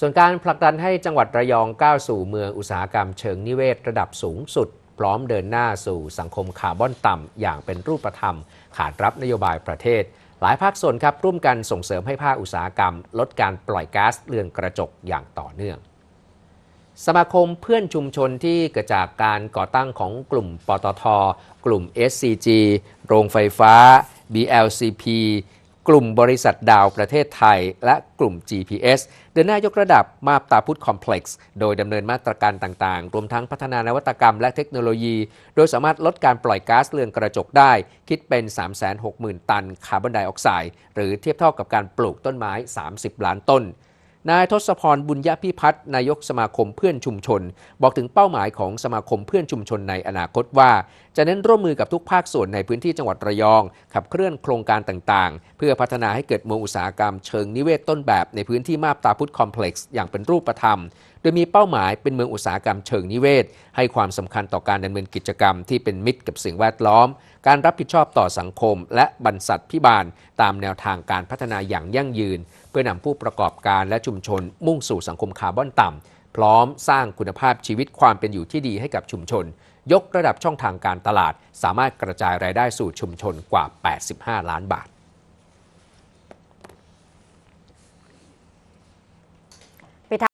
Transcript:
ส่วนการผลักดันให้จังหวัดระยองก้าวสู่เมืองอุตสาหกรรมเชิงนิเวศระดับสูงสุด พร้อมเดินหน้าสู่สังคมคาร์บอนต่ำอย่างเป็นรูปธรรม ขาดรับนโยบายประเทศ หลายภาคส่วนครับร่วมกันส่งเสริมให้ภาคอุตสาหกรรม ลดการปล่อยก๊าซเรือนกระจกอย่างต่อเนื่อง สมาคมเพื่อนชุมชนที่เกิดจากการก่อตั้งของกลุ่มปตท กลุ่ม SCG โรงไฟฟ้า BLCP กลุ่มบริษัทดาวประเทศไทย และกลุ่ม GPS เดินหน้ายกระดับมาบตาพุทธคอมเพล็กซ์โดยดำเนินมาตรการต่างๆ รวมทั้งพัฒนานวัตกรรมและเทคโนโลยี โดยสามารถลดการปล่อยก๊าซเรือนกระจกได้ คิดเป็น 360,000 ตันคาร์บอนไดออกไซด์หรือเทียบเท่ากับการปลูกต้นไม้ 30 ล้านต้นนายทศพรบุญยพิพัฒน์นายกสมาคมเพื่อนชุมชน บอกถึงเป้าหมายของสมาคมเพื่อนชุมชนในอนาคตว่า จะเน้นร่วมมือกับทุกภาคส่วนในพื้นที่จังหวัดระยอง ขับเคลื่อนโครงการต่างๆ เพื่อพัฒนาให้เกิดเมืองอุตสาหกรรมเชิงนิเวศต้นแบบในพื้นที่มาบตาพุทธคอมเพล็กซ์อย่างเป็นรูปธรรม โดยมีเป้าหมายเป็นเมืองอุตสาหกรรมเชิงนิเวศ ให้ความสำคัญต่อการดำเนินกิจกรรมที่เป็นมิตรกับสิ่งแวดล้อม การรับผิดชอบต่อสังคม และบรรษัทพิบาล ตามแนวทางการพัฒนาอย่างยั่งยืน เพื่อนำผู้ประกอบการและชุมชนมุ่งสู่สังคมคาร์บอนต่ำ พร้อมสร้างคุณภาพชีวิตความเป็นอยู่ที่ดีให้กับชุมชน ยกระดับช่องทางการตลาด สามารถกระจายรายได้สู่ชุมชนกว่า 85 ล้านบาท